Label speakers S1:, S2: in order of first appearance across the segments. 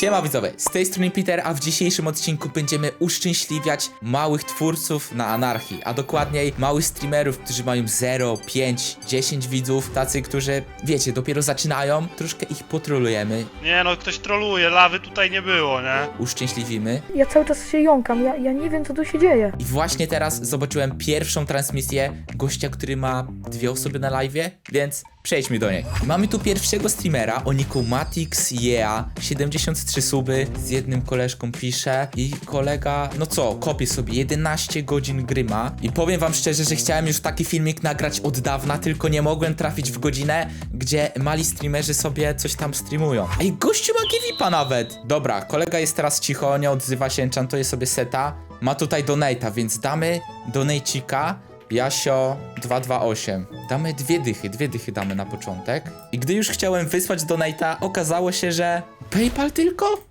S1: Siema widzowie, z tej strony Peter, a w dzisiejszym odcinku będziemy uszczęśliwiać małych twórców na anarchii, a dokładniej małych streamerów, którzy mają 0, 5, 10 widzów, tacy, którzy, wiecie, dopiero zaczynają, troszkę ich potrolujemy,
S2: Nie no, ktoś troluje, lawy tutaj nie było, nie?
S1: uszczęśliwimy.
S3: Ja cały czas się jąkam, ja, ja nie wiem co tu się dzieje.
S1: I właśnie teraz zobaczyłem pierwszą transmisję gościa, który ma dwie osoby na live, więc przejdźmy do niej. Mamy tu pierwszego streamera o niku Matix Yeah, 73 suby, z jednym koleżką pisze i kolega, no co, kopie sobie 11 godzin gry ma i powiem wam szczerze, że chciałem już taki filmik nagrać od dawna, tylko nie mogłem trafić w godzinę, gdzie mali streamerzy sobie coś tam streamują. Ej, gościu ma givipa nawet! Dobra, kolega jest teraz cicho, nie odzywa się, enchantuje sobie seta, ma tutaj donate'a, więc damy donatecika. Jasio 228. Damy dwie dychy, dwie dychy damy na początek. I gdy już chciałem wysłać donate'a, okazało się, że PayPal tylko?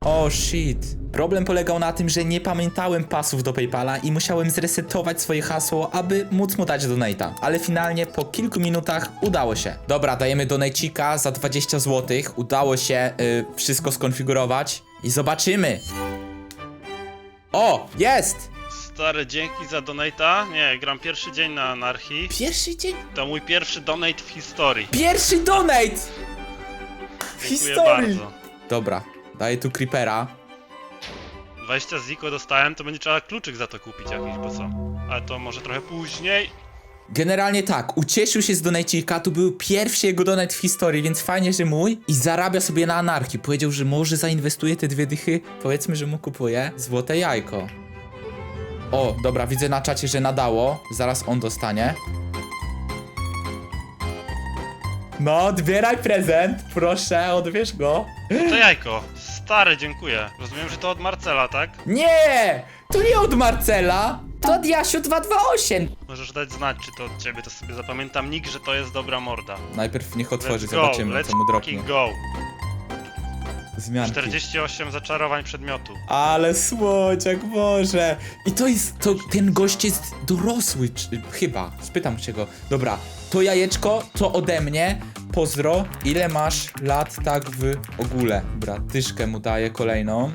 S1: O shit. Problem polegał na tym, że nie pamiętałem pasów do PayPala i musiałem zresetować swoje hasło, aby móc mu dać donate'a. Ale finalnie po kilku minutach udało się. Dobra, dajemy donatecika za 20 zł. Udało się y, wszystko skonfigurować i zobaczymy. O, jest!
S2: Stary, dzięki za donate'a. Nie, gram pierwszy dzień na anarchii.
S1: Pierwszy dzień
S2: To mój pierwszy donate w historii.
S1: Pierwszy donate! W
S2: Dziękuję
S1: historii!
S2: bardzo.
S1: Dobra, daję tu creepera.
S2: 20 ziko dostałem, to będzie trzeba kluczyk za to kupić jakiś, bo co? Ale to może trochę później.
S1: Generalnie tak, ucieszył się z donajcika, to był pierwszy jego donate w historii, więc fajnie, że mój. I zarabia sobie na anarchii. Powiedział, że może zainwestuje te dwie dychy. Powiedzmy, że mu kupuje złote jajko. O, dobra, widzę na czacie, że nadało. Zaraz on dostanie. No, odbieraj prezent, proszę, odbierz go.
S2: To jajko. Stary, dziękuję. Rozumiem, że to od Marcela, tak?
S1: Nie! To nie od Marcela! To od Jasiu 228!
S2: Możesz dać znać, czy to od ciebie, to sobie zapamiętam nick, że to jest dobra morda.
S1: Najpierw niech otworzy,
S2: Let's go,
S1: zobaczymy
S2: let's
S1: co mu dropnie.
S2: fucking go.
S1: Zmianki.
S2: 48 zaczarowań przedmiotu.
S1: Ale słodziak, Boże. I to jest, to ten gość jest dorosły, czy, chyba. Spytam cię go. Dobra, to jajeczko, to ode mnie. Pozdro. Ile masz lat tak w ogóle? Dobra, tyszkę mu daję kolejną.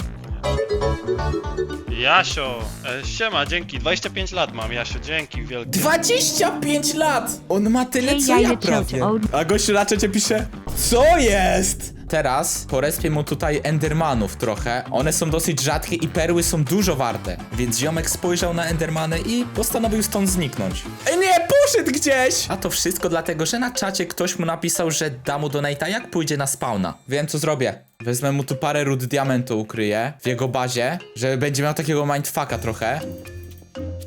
S2: Jasio, e, siema, dzięki. 25 lat mam, Jasio, dzięki wielkie.
S1: 25 lat! On ma tyle co ja prawie. A gościu raczej cię pisze, co jest? Teraz porespię mu tutaj endermanów trochę. One są dosyć rzadkie i perły są dużo warte. Więc ziomek spojrzał na endermany i postanowił stąd zniknąć. Nie, poszedł gdzieś! A to wszystko dlatego, że na czacie ktoś mu napisał, że da mu donate'a jak pójdzie na spawna. Wiem co zrobię. Wezmę mu tu parę ród diamentu ukryję w jego bazie, że będzie miał takiego mindfucka trochę.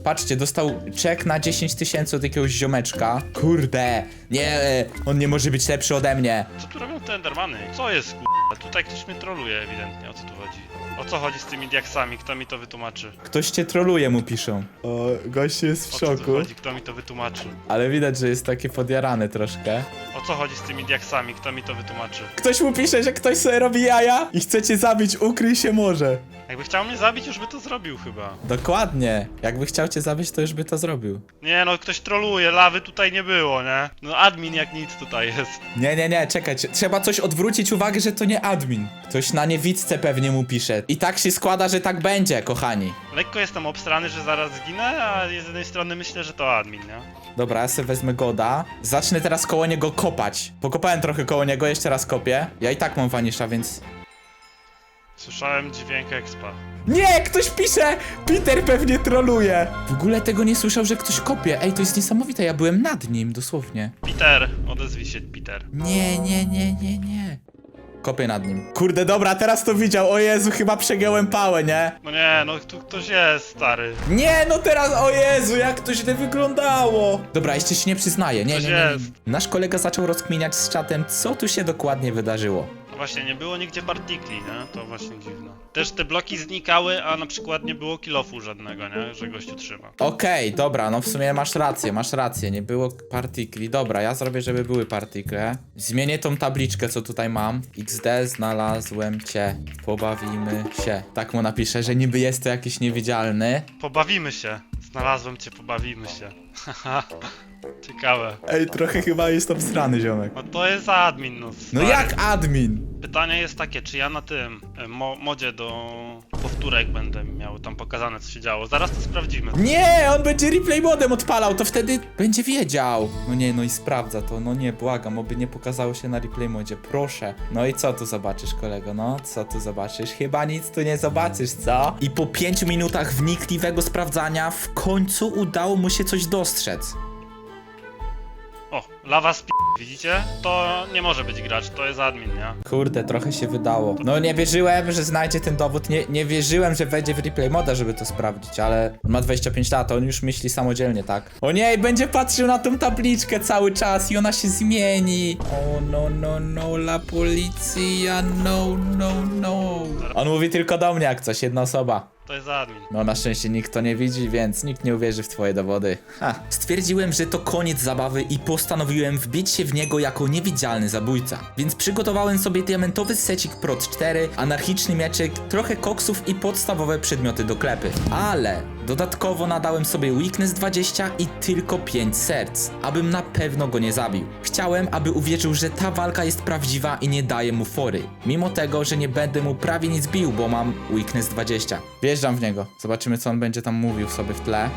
S1: Patrzcie, dostał czek na 10 tysięcy od jakiegoś ziomeczka. Kurde, nie, e, on nie może być lepszy ode mnie.
S2: Co tu robią te endermany? Co jest k***a? Tutaj ktoś mnie troluje ewidentnie, o co tu chodzi? O co chodzi z tymi diaksami? Kto mi to wytłumaczy?
S1: Ktoś cię troluje, mu piszą. O, gość jest w
S2: O co tu
S1: szoku,
S2: chodzi? Kto mi to wytłumaczy?
S1: ale widać, że jest taki podjarany troszkę.
S2: O co chodzi z tymi diaksami? Kto mi to wytłumaczy?
S1: Ktoś mu pisze, że ktoś sobie robi jaja i chce cię zabić, ukryj się może.
S2: Jakby chciał mnie zabić, już by to zrobił chyba.
S1: Dokładnie, jakby chciał cię zabić, to już by to zrobił.
S2: Nie no, ktoś troluje, lawy tutaj nie było, nie? No admin jak nic tutaj jest.
S1: Nie, nie, nie, czekaj, trzeba coś odwrócić uwagę, że to nie admin. Ktoś na niewidce pewnie mu pisze. I tak się składa, że tak będzie, kochani.
S2: Lekko jestem obstrany, że zaraz zginę, a z jednej strony myślę, że to admin, nie?
S1: Dobra, ja sobie wezmę Goda. Zacznę teraz koło niego kopać. Pokopałem trochę koło niego, jeszcze raz kopię. Ja i tak mam wanisza, więc...
S2: Słyszałem dźwięk expa.
S1: Nie, ktoś pisze! Peter pewnie troluje. W ogóle tego nie słyszał, że ktoś kopie. Ej, to jest niesamowite, ja byłem nad nim, dosłownie.
S2: Peter, odezwij się, Peter.
S1: Nie, nie, nie, nie, nie. Kopię nad nim. Kurde, dobra, teraz to widział. O Jezu, chyba przegiąłem pałę, nie?
S2: No nie, no tu ktoś jest, stary.
S1: Nie, no teraz, o Jezu, jak to źle wyglądało. Dobra, jeszcze się nie przyznaję. Nie, nie, nie, nie.
S2: jest.
S1: Nasz kolega zaczął rozkminiać z czatem, co tu się dokładnie wydarzyło.
S2: No właśnie, nie było nigdzie partikli, nie? To właśnie dziwne. Też te bloki znikały, a na przykład nie było kilofu żadnego, nie? Że gościu trzyma.
S1: Okej, dobra, no w sumie masz rację, masz rację, nie było partikli. Dobra, ja zrobię, żeby były partikle. Zmienię tą tabliczkę, co tutaj mam. XD, znalazłem cię, pobawimy się. Tak mu napiszę, że niby jest to jakiś niewidzialny.
S2: Pobawimy się. Znalazłem cię, pobawimy się. Haha. Ciekawe.
S1: Ej, trochę chyba jest obstrany ziomek.
S2: No to jest admin, no.
S1: No
S2: stary.
S1: jak admin?
S2: Pytanie jest takie, czy ja na tym e, mo modzie do powtórek będę miał tam pokazane co się działo. Zaraz to sprawdzimy.
S1: Nie, on będzie replay modem odpalał, to wtedy będzie wiedział. No nie, no i sprawdza to, no nie, błagam, oby nie pokazało się na replay modzie, proszę. No i co tu zobaczysz, kolego, no? Co tu zobaczysz? Chyba nic tu nie zobaczysz, co? I po pięciu minutach wnikliwego sprawdzania w końcu udało mu się coś dostrzec.
S2: O, lawa sp... widzicie? To nie może być gracz, to jest admin, nie?
S1: Kurde, trochę się wydało. No nie wierzyłem, że znajdzie ten dowód, nie, nie wierzyłem, że wejdzie w replay moda, żeby to sprawdzić, ale on ma 25 lat, on już myśli samodzielnie, tak? O nie, będzie patrzył na tą tabliczkę cały czas i ona się zmieni. O no, no, no, la policja, no, no, no. On mówi tylko do mnie jak coś, jedna osoba.
S2: To jest admin.
S1: No na szczęście nikt to nie widzi, więc nikt nie uwierzy w twoje dowody. Ha. Stwierdziłem, że to koniec zabawy i postanowiłem wbić się w niego jako niewidzialny zabójca. Więc przygotowałem sobie diamentowy secik Prot 4, anarchiczny mieczyk, trochę koksów i podstawowe przedmioty do klepy. Ale dodatkowo nadałem sobie weakness 20 i tylko 5 serc, abym na pewno go nie zabił. Chciałem, aby uwierzył, że ta walka jest prawdziwa i nie daje mu fory. Mimo tego, że nie będę mu prawie nic bił, bo mam weakness 20. Wjeżdżam w niego. Zobaczymy, co on będzie tam mówił sobie w tle.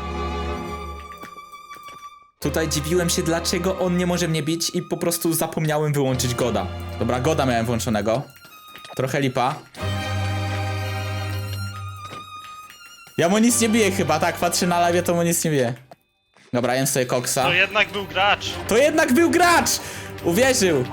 S1: Tutaj dziwiłem się, dlaczego on nie może mnie bić i po prostu zapomniałem wyłączyć Goda. Dobra, Goda miałem włączonego. Trochę lipa. Ja mu nic nie biję chyba, tak, patrzę na live, to mu nic nie bije. Dobra, jem sobie koksa.
S2: To jednak był gracz.
S1: To jednak był gracz! Uwierzył!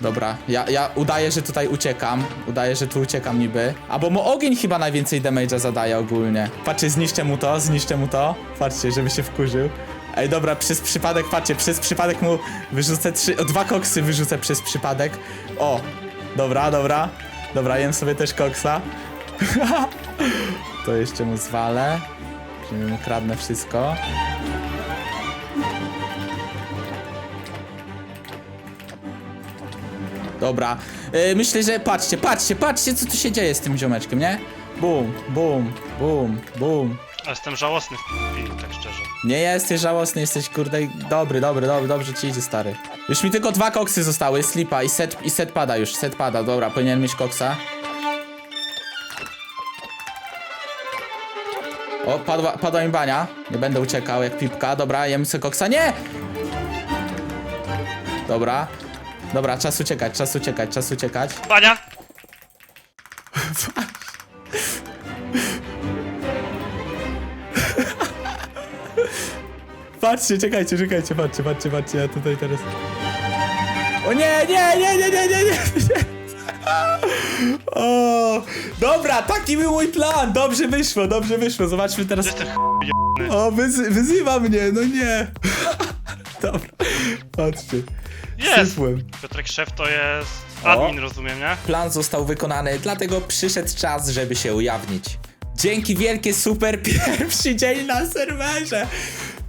S1: Dobra, ja, ja udaję, że tutaj uciekam. Udaję, że tu uciekam niby. A bo mu ogień chyba najwięcej damage'a zadaje ogólnie. Patrzcie, zniszczę mu to, zniszczę mu to. Patrzcie, żeby się wkurzył. Ej, dobra, przez przypadek, patrzcie, przez przypadek mu wyrzucę trzy, o, dwa koksy wyrzucę przez przypadek. O, dobra, dobra. Dobra, jem sobie też koksa. to jeszcze mu zwalę. Że mu kradnę wszystko. Dobra, yy, myślę, że patrzcie, patrzcie, patrzcie, co tu się dzieje z tym ziomeczkiem, nie? Bum, bum, bum, bum.
S2: A Jestem żałosny w tak szczerze.
S1: Nie jesteś żałosny, jesteś kurde dobry, dobry, dobry, dobrze ci idzie, stary. Już mi tylko dwa koksy zostały, slipa i set, i set pada już, set pada, dobra, powinien mieć koksa. O, padła, padła mi bania, nie będę uciekał jak pipka, dobra, jem sobie koksa, nie! Dobra, dobra, czas uciekać, czas uciekać, czas uciekać.
S2: Bania!
S1: Patrzcie, czekajcie, czekajcie, patrzcie, patrzcie, patrzcie, ja tutaj teraz... O nie, nie, nie, nie, nie, nie, nie, nie. O, dobra, taki był mój plan, dobrze wyszło, dobrze wyszło, zobaczmy teraz... O, wyzy wyzywa mnie, no nie. Dobra, patrzcie.
S2: Jest! Piotrek Szef to jest admin, rozumiem, nie?
S1: Plan został wykonany, dlatego przyszedł czas, żeby się ujawnić. Dzięki wielkie, super pierwszy dzień na serwerze.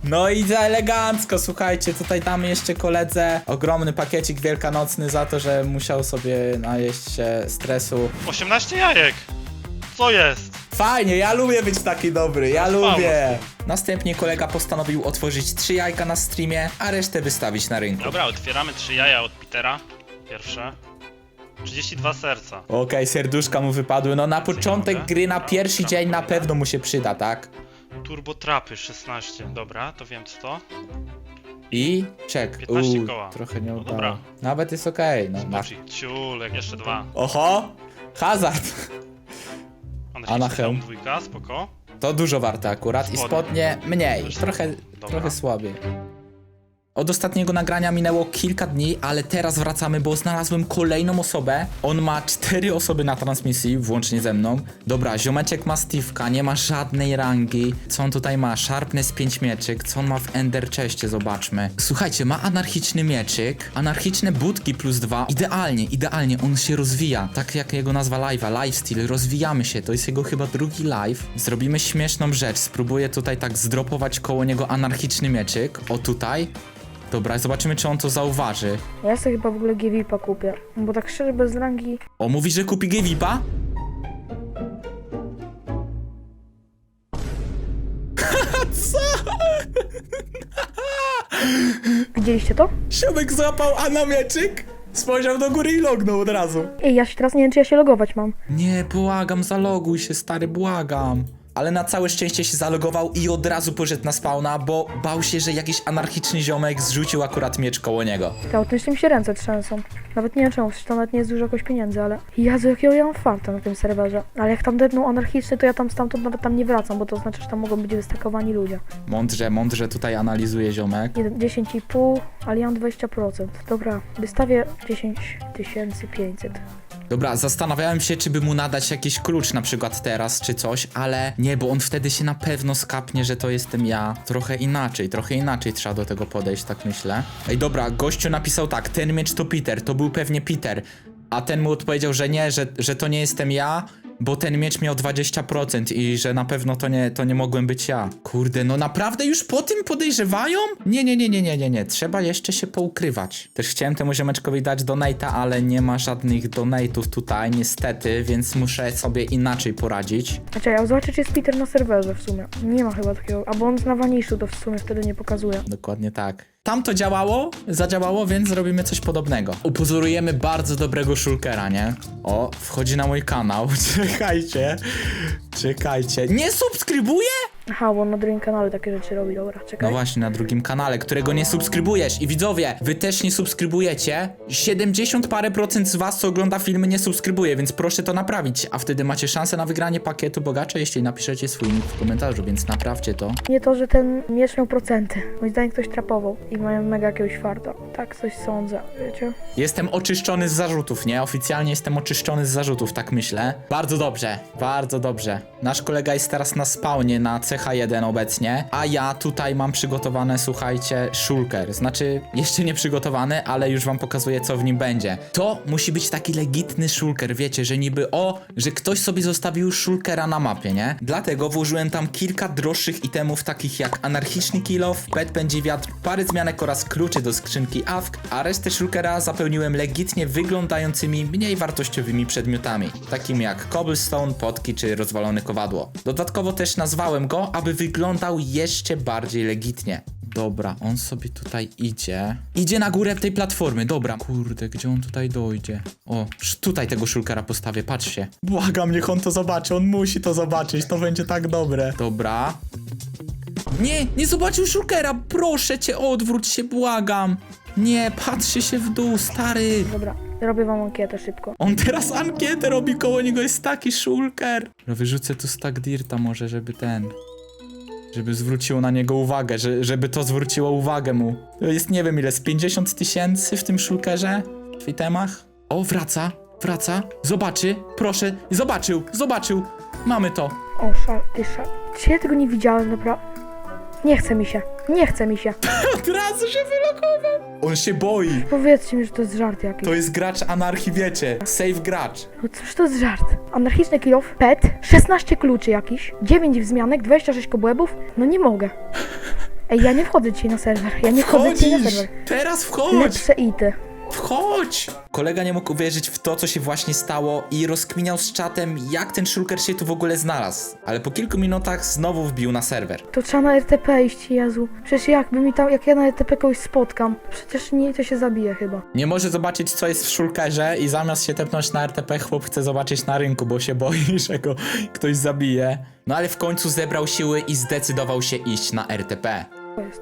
S1: No i za elegancko, słuchajcie, tutaj damy jeszcze koledze ogromny pakiecik wielkanocny za to, że musiał sobie najeść się stresu.
S2: 18 jajek! Co jest?
S1: Fajnie, ja lubię być taki dobry, ja lubię. Następnie kolega postanowił otworzyć trzy jajka na streamie, a resztę wystawić na rynku.
S2: Dobra, otwieramy trzy jaja od Petera. Pierwsze. 32 serca.
S1: Okej, serduszka mu wypadły. No na początek gry, na pierwszy dzień na pewno mu się przyda, tak?
S2: Turbo trapy 16. Dobra, to wiem co to.
S1: I czek.
S2: 15
S1: Uuu,
S2: koła.
S1: trochę nie
S2: No
S1: udało.
S2: dobra.
S1: Nawet jest okej. No, na...
S2: Gucci. Ciulek, jeszcze dwa.
S1: Oho! Hazard! Anachem.
S2: dwójka, spoko.
S1: To dużo warte akurat i
S2: Spodnie.
S1: spodnie mniej. Trochę,
S2: Dobra.
S1: trochę słabiej. Od ostatniego nagrania minęło kilka dni, ale teraz wracamy, bo znalazłem kolejną osobę. On ma cztery osoby na transmisji, włącznie ze mną. Dobra, ziomeczek ma Steve'ka, nie ma żadnej rangi. Co on tutaj ma? Sharpness 5 mieczyk. Co on ma w Ender? Zobaczmy. Słuchajcie, ma anarchiczny mieczyk, anarchiczne budki plus dwa. Idealnie, idealnie, on się rozwija. Tak jak jego nazwa live'a, lifestyle, rozwijamy się. To jest jego chyba drugi live. Zrobimy śmieszną rzecz. Spróbuję tutaj tak zdropować koło niego anarchiczny mieczyk. O tutaj. Dobra, zobaczymy, czy on to zauważy.
S3: Ja sobie chyba w ogóle GVP kupię. Bo tak szczerze bez rangi.
S1: O, mówi, że kupi Gewipa? Co?
S3: Widzieliście to?
S1: Siobek złapał Ana mieczyk? Spojrzał do góry i lognął od razu.
S3: Ej, ja się teraz nie wiem, czy ja się logować mam.
S1: Nie, błagam, zaloguj się, stary, błagam. Ale na całe szczęście się zalogował i od razu poszedł na spawna, bo bał się, że jakiś anarchiczny ziomek zrzucił akurat miecz koło niego.
S3: Autentycznie mi się ręce trzęsą. Nawet nie wiem czemu, przecież to nawet nie jest dużo jakoś pieniędzy, ale... Jezu, jakiego ja mam farta na tym serwerze. Ale jak tam depną anarchiczny, to ja tam stamtąd nawet tam nie wracam, bo to znaczy, że tam mogą być wystakowani ludzie.
S1: Mądrze, mądrze tutaj analizuje ziomek.
S3: Jeden- 10,5, ale ja mam 20%. Dobra, wystawię 10 500.
S1: Dobra, zastanawiałem się, czy by mu nadać jakiś klucz na przykład teraz, czy coś, ale nie, bo on wtedy się na pewno skapnie, że to jestem ja. Trochę inaczej, trochę inaczej trzeba do tego podejść, tak myślę. Ej, dobra, gościu napisał tak, ten miecz to Peter, to był pewnie Peter. A ten mu odpowiedział, że nie, że, że to nie jestem ja, bo ten miecz miał 20% i że na pewno to nie, to nie mogłem być ja. Kurde, no naprawdę już po tym podejrzewają? Nie, nie, nie, nie, nie, nie, nie. Trzeba jeszcze się poukrywać. Też chciałem temu ziomeczkowi dać donate'a, ale nie ma żadnych donate'ów tutaj, niestety, więc muszę sobie inaczej poradzić.
S3: Znaczy, ja zobaczę, czy jest Peter na serwerze w sumie. Nie ma chyba takiego. Albo on na waniszu to w sumie wtedy nie pokazuje.
S1: Dokładnie tak. Tam to działało, zadziałało, więc zrobimy coś podobnego. Upozorujemy bardzo dobrego shulkera, nie? O, wchodzi na mój kanał. Czekajcie. Czekajcie. Nie subskrybuje?
S3: Aha, bo on na drugim kanale takie rzeczy robi, dobra,
S1: No
S3: czekaj.
S1: właśnie, na drugim kanale, którego nie subskrybujesz. I widzowie, wy też nie subskrybujecie. 70 parę procent z was, co ogląda filmy, nie subskrybuje, więc proszę to naprawić. A wtedy macie szansę na wygranie pakietu bogacza, jeśli napiszecie swój nick w komentarzu, więc naprawcie to.
S3: Nie to, że ten miecz miał procenty. Moim zdaniem ktoś trapował i mają mega jakiegoś farta. Tak coś sądzę, wiecie?
S1: Jestem oczyszczony z zarzutów, nie? Oficjalnie jestem oczyszczony z zarzutów, tak myślę. Bardzo dobrze, bardzo dobrze. Nasz kolega jest teraz na spawnie na CH1 obecnie, a ja tutaj mam przygotowane, słuchajcie, shulker. Znaczy, jeszcze nie przygotowany, ale już wam pokazuję, co w nim będzie. To musi być taki legitny shulker, wiecie, że niby o, że ktoś sobie zostawił shulkera na mapie, nie? Dlatego włożyłem tam kilka droższych itemów, takich jak anarchiczny kill off, pet pędzi wiatr, parę zmianek oraz klucze do skrzynki AFK, a resztę shulkera zapełniłem legitnie wyglądającymi, mniej wartościowymi przedmiotami, takimi jak cobblestone, potki czy rozwalone kowadło. Dodatkowo też nazwałem go, aby wyglądał jeszcze bardziej legitnie. Dobra, on sobie tutaj idzie. Idzie na górę tej platformy, dobra. Kurde, gdzie on tutaj dojdzie? O, tutaj tego szulkera postawię, patrzcie. Błagam, niech on to zobaczy, on musi to zobaczyć, to będzie tak dobre. Dobra. Nie, nie zobaczył szulkera, proszę cię, odwróć się, błagam. Nie, patrzy się w dół, stary.
S3: Dobra, robię wam ankietę szybko.
S1: On teraz ankietę robi, koło niego jest taki szulker. No wyrzucę tu stack dirta może, żeby ten... Żeby zwróciło na niego uwagę, że, żeby to zwróciło uwagę mu. To jest nie wiem ile, z 50 tysięcy w tym szulkerze? W itemach? O, wraca, wraca. Zobaczy, proszę, zobaczył, zobaczył. Mamy to.
S3: O, szal, ty szal. Czy ja tego nie widziałem, dobra? Nie chce mi się. Nie chce mi się.
S1: Od razu się wylogował. On się boi.
S3: Powiedzcie mi, że to jest żart jakiś.
S1: To jest gracz anarchii, wiecie. Safe gracz.
S3: No cóż to jest żart? Anarchiczny kill off, pet, 16 kluczy jakiś, 9 wzmianek, 26 kobłębów. No nie mogę. Ej, ja nie wchodzę dzisiaj na serwer. Ja nie wchodzę dzisiaj na
S1: Wchodzisz!
S3: serwer.
S1: Teraz wchodź!
S3: Lepsze ity.
S1: Wchodź! Kolega nie mógł uwierzyć w to, co się właśnie stało i rozkminiał z czatem, jak ten shulker się tu w ogóle znalazł. Ale po kilku minutach znowu wbił na serwer.
S3: To trzeba na RTP iść, Jezu. Przecież jakby mi tam, jak ja na RTP kogoś spotkam, przecież nie, to się zabije chyba.
S1: Nie może zobaczyć, co jest w shulkerze i zamiast się tepnąć na RTP, chłop chce zobaczyć na rynku, bo się boi, że go ktoś zabije. No ale w końcu zebrał siły i zdecydował się iść na RTP.
S3: To jest.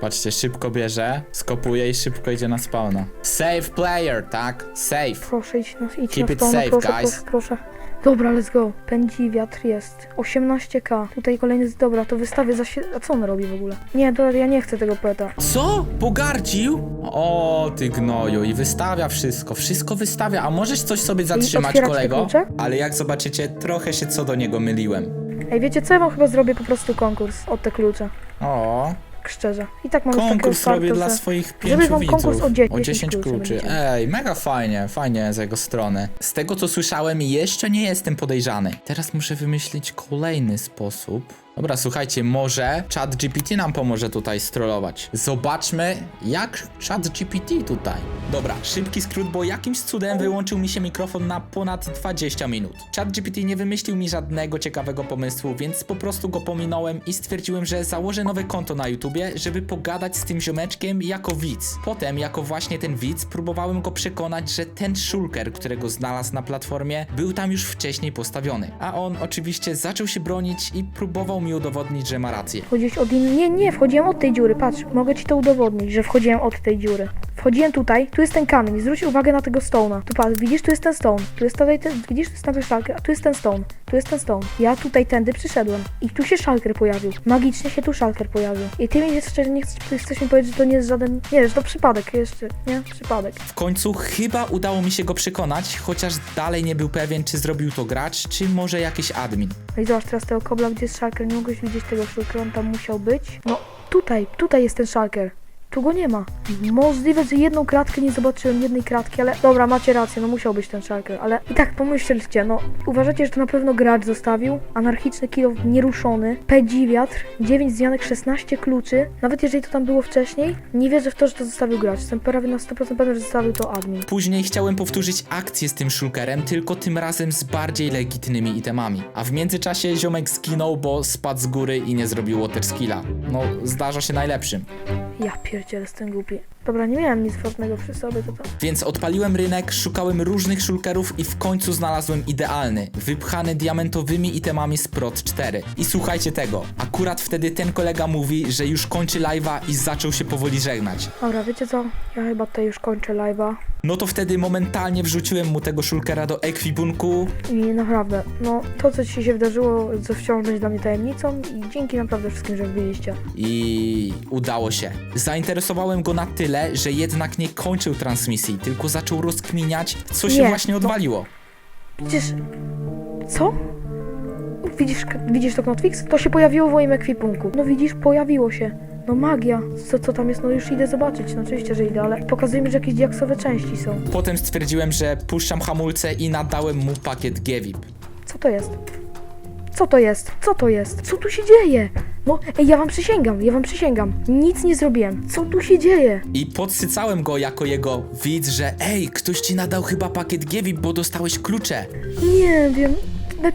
S1: Patrzcie, szybko bierze, skopuje i szybko idzie na spawna. Save player, tak? Save.
S3: Proszę idź na, idź
S1: Keep
S3: na
S1: it safe,
S3: proszę,
S1: guys.
S3: proszę, proszę. Dobra, let's go. Pędzi wiatr jest. 18k. Tutaj kolejny, z- dobra, to wystawię za sie... A co on robi w ogóle? Nie, dobra, ja nie chcę tego peta.
S1: Co? Pogardził? O, ty gnoju, i wystawia wszystko, wszystko wystawia, a możesz coś sobie zatrzymać,
S3: otwierać
S1: kolego?
S3: klucze?
S1: Ale jak zobaczycie, trochę się co do niego myliłem.
S3: Ej, wiecie co? Ja wam chyba zrobię po prostu konkurs od te klucze.
S1: O,
S3: Tak szczerze. I tak mam
S1: konkurs
S3: takiego
S1: robię dla swoich pięciu
S3: wam
S1: widzów.
S3: konkurs o dzie-
S1: o
S3: 10
S1: 10
S3: kluczy
S1: kluczy. Ej, mega fajnie, fajnie z jego strony. Z tego co słyszałem, jeszcze nie jestem podejrzany. Teraz muszę wymyślić kolejny sposób, Dobra, słuchajcie, może chat GPT nam pomoże tutaj strollować. Zobaczmy, jak chat GPT tutaj. Dobra, szybki skrót, bo jakimś cudem wyłączył mi się mikrofon na ponad 20 minut. Chat GPT nie wymyślił mi żadnego ciekawego pomysłu, więc po prostu go pominąłem i stwierdziłem, że założę nowe konto na YouTubie, żeby pogadać z tym ziomeczkiem jako widz. Potem, jako właśnie ten widz, próbowałem go przekonać, że ten szulker, którego znalazł na platformie, był tam już wcześniej postawiony. A on oczywiście zaczął się bronić i próbował mi udowodnić, że ma rację.
S3: Wchodziłeś od innej... Nie, nie, wchodziłem od tej dziury, patrz, mogę ci to udowodnić, że wchodziłem od tej dziury. Wchodziłem tutaj, tu jest ten kamień, zwróć uwagę na tego stone'a. Tu patrz, widzisz, tu jest ten stone, tu jest tutaj ten, widzisz, tu jest ten szalker, a tu jest ten stone, tu jest ten stone. Ja tutaj tędy przyszedłem i tu się szalker pojawił. Magicznie się tu szalker pojawił. I ty mi jeszcze nie chcesz, chcesz mi powiedzieć, że to nie jest żaden, nie, że to przypadek jeszcze, nie, przypadek.
S1: W końcu chyba udało mi się go przekonać, chociaż dalej nie był pewien, czy zrobił to gracz, czy może jakiś admin.
S3: No i zobacz teraz tego kobla, gdzie jest szalker, nie mogłeś widzieć tego szulkera, on tam musiał być. No, tutaj, tutaj jest ten szalker. Tu go nie ma. Możliwe, że jedną kratkę nie zobaczyłem, jednej kratki, ale dobra, macie rację, no musiał być ten szalker, ale i tak pomyślcie, no uważacie, że to na pewno gracz zostawił? Anarchiczny kilo nieruszony, P wiatr, 9 zmianek, 16 kluczy, nawet jeżeli to tam było wcześniej, nie wierzę w to, że to zostawił gracz, jestem prawie na 100% pewien, że zostawił to admin.
S1: Później chciałem powtórzyć akcję z tym szulkerem, tylko tym razem z bardziej legitnymi itemami. A w międzyczasie ziomek zginął, bo spadł z góry i nie zrobił water skilla. No, zdarza się najlepszym.
S3: Ja pierdzielę, jestem głupi. Dobra, nie miałem nic ważnego przy sobie, to to...
S1: Więc odpaliłem rynek, szukałem różnych szulkerów i w końcu znalazłem idealny, wypchany diamentowymi itemami z Prot 4. I słuchajcie tego, akurat wtedy ten kolega mówi, że już kończy live'a i zaczął się powoli żegnać.
S3: Dobra, wiecie co? Ja chyba tutaj już kończę live'a.
S1: No to wtedy momentalnie wrzuciłem mu tego szulkera do ekwipunku
S3: I naprawdę, no to co ci się wydarzyło, co wciąż będzie dla mnie tajemnicą i dzięki naprawdę wszystkim, że wbiliście.
S1: i udało się. Zainteresowałem go na tyle, że jednak nie kończył transmisji, tylko zaczął rozkminiać, co się
S3: Nie,
S1: właśnie
S3: no.
S1: odwaliło.
S3: Przecież... Co? Widzisz, widzisz to Knotfix? To się pojawiło w moim ekwipunku. No widzisz, pojawiło się. No magia. Co, co tam jest? No już idę zobaczyć. No oczywiście, że idę, ale pokazuje mi, że jakieś diaksowe części są.
S1: Potem stwierdziłem, że puszczam hamulce i nadałem mu pakiet Gevip.
S3: Co to jest? Co to jest? Co to jest? Co tu się dzieje? No, ej, ja wam przysięgam, ja wam przysięgam. Nic nie zrobiłem. Co tu się dzieje?
S1: I podsycałem go jako jego widz, że ej, ktoś ci nadał chyba pakiet Gevip, bo dostałeś klucze.
S3: Nie wiem.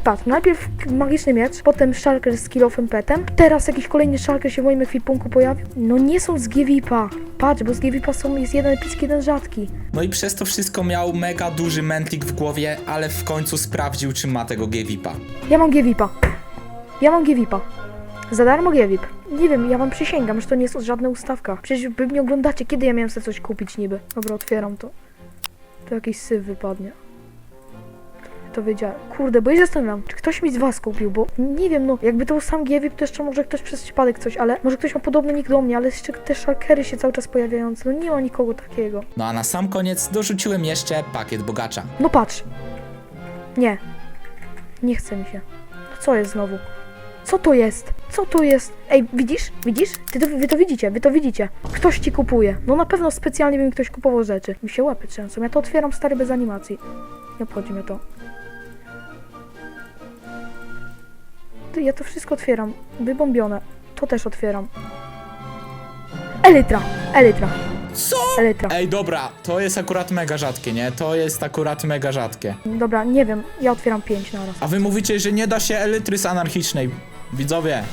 S3: Patrz, najpierw magiczny miecz, potem szalker z kilofem petem, teraz jakiś kolejny szalker się w moim ekwipunku pojawił. No nie są z GVP. Patrz, bo z GVP są, jest jeden epicki, jeden rzadki.
S1: No i przez to wszystko miał mega duży mętlik w głowie, ale w końcu sprawdził, czy ma tego Gevipa.
S3: Ja mam GVP. Ja mam GVP. Za darmo GVIP. Nie wiem, ja wam przysięgam, że to nie jest żadna ustawka. Przecież wy mnie oglądacie, kiedy ja miałem sobie coś kupić niby. Dobra, otwieram to. To jakiś syf wypadnie. To wiedziałem. Kurde, bo ja się zastanawiam, czy ktoś mi z was kupił, bo nie wiem, no, jakby to był sam GVIP, to jeszcze może ktoś przez przypadek coś, ale może ktoś ma podobny nick do mnie, ale jeszcze te szalkery się cały czas pojawiające, no nie ma nikogo takiego.
S1: No a na sam koniec dorzuciłem jeszcze pakiet bogacza.
S3: No patrz. Nie. Nie chce mi się. No co jest znowu? Co to jest? Co to jest? Ej, widzisz? Widzisz? Ty to, wy to widzicie, wy to widzicie. Ktoś ci kupuje. No na pewno specjalnie by mi ktoś kupował rzeczy. Mi się łapy trzęsą. Ja to otwieram stary bez animacji. Nie obchodzi mnie to. Ja to wszystko otwieram. Wybombione. To też otwieram. Elytra! Elytra!
S1: Co?
S3: Elytra.
S1: Ej, dobra, to jest akurat mega rzadkie, nie? To jest akurat mega rzadkie.
S3: Dobra, nie wiem. Ja otwieram pięć naraz.
S1: A wy mówicie, że nie da się elitry z anarchicznej. Widzowie.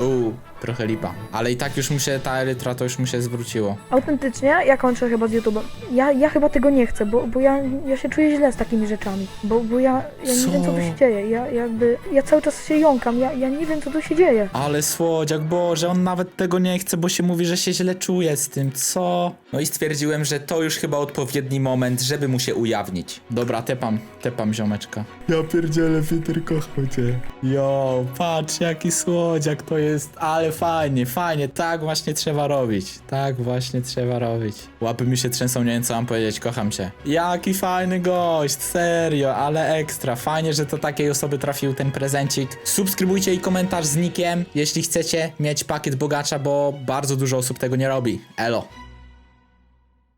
S1: Uuu, trochę lipa. Ale i tak już mu się, ta elytra to już mu się zwróciło.
S3: Autentycznie, ja kończę chyba z YouTube'em. Ja, ja chyba tego nie chcę, bo, bo ja, ja się czuję źle z takimi rzeczami. Bo, bo ja, ja nie wiem, co tu się dzieje. Ja jakby, ja cały czas się jąkam, ja, ja nie wiem, co tu się dzieje.
S1: Ale słodziak, Boże, on nawet tego nie chce, bo się mówi, że się źle czuje z tym, co? No i stwierdziłem, że to już chyba odpowiedni moment, żeby mu się ujawnić. Dobra, tepam, tepam ziomeczka. Ja pierdzielę, Peter, kocham cię. Jo, patrz, jaki słodziak to jest, fajnie, fajnie, tak właśnie trzeba robić. Tak właśnie trzeba robić. Łapy mi się trzęsą, nie wiem co mam powiedzieć, kocham cię. Jaki fajny gość, serio, ale ekstra. Fajnie, że to takiej osoby trafił ten prezencik. Subskrybujcie i komentarz z nikiem, jeśli chcecie mieć pakiet bogacza, bo bardzo dużo osób tego nie robi. Elo.